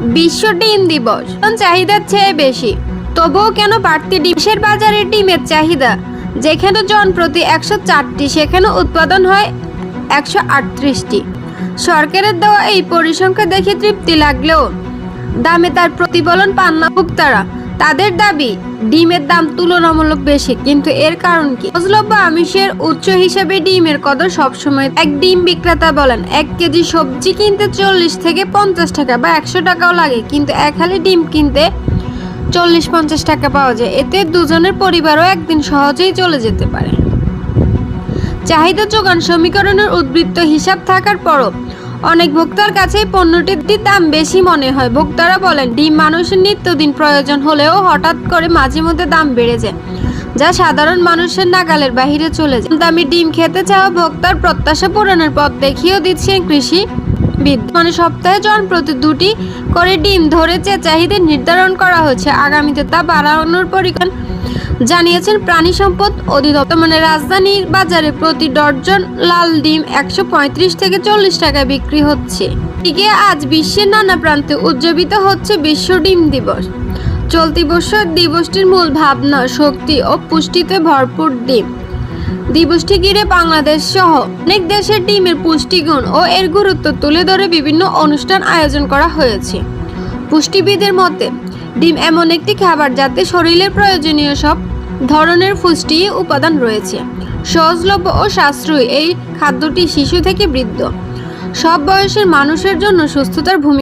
বিশ্ব ডিম দিবস। চাহিদার চেয়ে বেশি? তবুও কেন বাড়তি ডিমের বাজারে ডিমের চাহিদা? যেখানে জন প্রতি একশো চারটি, সেখানে উৎপাদন হয় একশো আটত্রিশটি। সরকারের দেওয়া এই পরিসংখ্যা দেখে তৃপ্তি লাগলেও দামে তার প্রতিফলন পান না ভোক্তারা। তাদের দাবি, ডিমের দাম তুলনামূলক বেশি, কিন্তু এর কারণ কি? সহজলভ্য আমিষের উচ্চ হিসেবে ডিমের কদর সবসময় এক ডিম বিক্রেতা বলেন, এক কেজি সবজি কিনতে চল্লিশ থেকে পঞ্চাশ টাকা বা একশো টাকাও লাগে, কিন্তু এক হালি ডিম কিনতে চল্লিশ পঞ্চাশ টাকা পাওয়া যায়। এতে দুজনের পরিবারও একদিন সহজেই চলে যেতে পারে। চাহিদা যোগান সমীকরণের উদ্বৃত্ত হিসাব থাকার পরও অনেক ভোক্তার কাছে পণ্যটির দাম বেশি মনে হয়। ভোক্তারা বলেন, ডিম মানুষের নিত্যদিন প্রয়োজন হলেও হঠাৎ করে মাঝে মধ্যে দাম বেড়ে যায়, যা সাধারণ মানুষের নাগালের বাহিরে চলে যায়। দামি ডিম খেতে চাওয়া ভোক্তার প্রত্যাশা পূরণের পথ দেখিয়েও দিচ্ছেন কৃষি মানে সপ্তাহে জন প্রতি দুটি করে ডিম ধরেছে চাহিদা নির্ধারণ করা হচ্ছে আগামীতে তা বাড়ানোর পরিকল্পনা জানিয়েছেন প্রাণী সম্পদ অধিদপ্তর। মানে রাজধানীর বাজারে প্রতি ডর্জন লাল ডিম একশো পঁয়ত্রিশ থেকে চল্লিশ টাকায় বিক্রি হচ্ছে। এদিকে আজ বিশ্বের নানা প্রান্তে উদযাপিত হচ্ছে বিশ্ব ডিম দিবস। চলতি বছর দিবসটির মূল ভাবনা শক্তি ও পুষ্টিতে ভরপুর ডিম। দিবসটি ঘিরে বাংলাদেশ সহ অনেক দেশের ডিমের পুষ্টিগুণ ও এর গুরুত্ব তুলে ধরে বিভিন্ন অনুষ্ঠান আয়োজন করা হয়েছে। পুষ্টিবিদের মতে ডিম এমন একটি খাবার যাতে শরীরের প্রয়োজনীয় সব ধরনের পুষ্টি উপাদান রয়েছে। সহজলভ্য ও সাশ্রয়ী এই খাদ্যটি শিশু থেকে বৃদ্ধ। সব বয়সের মানুষের জন্য সুস্থতার ভূমিকা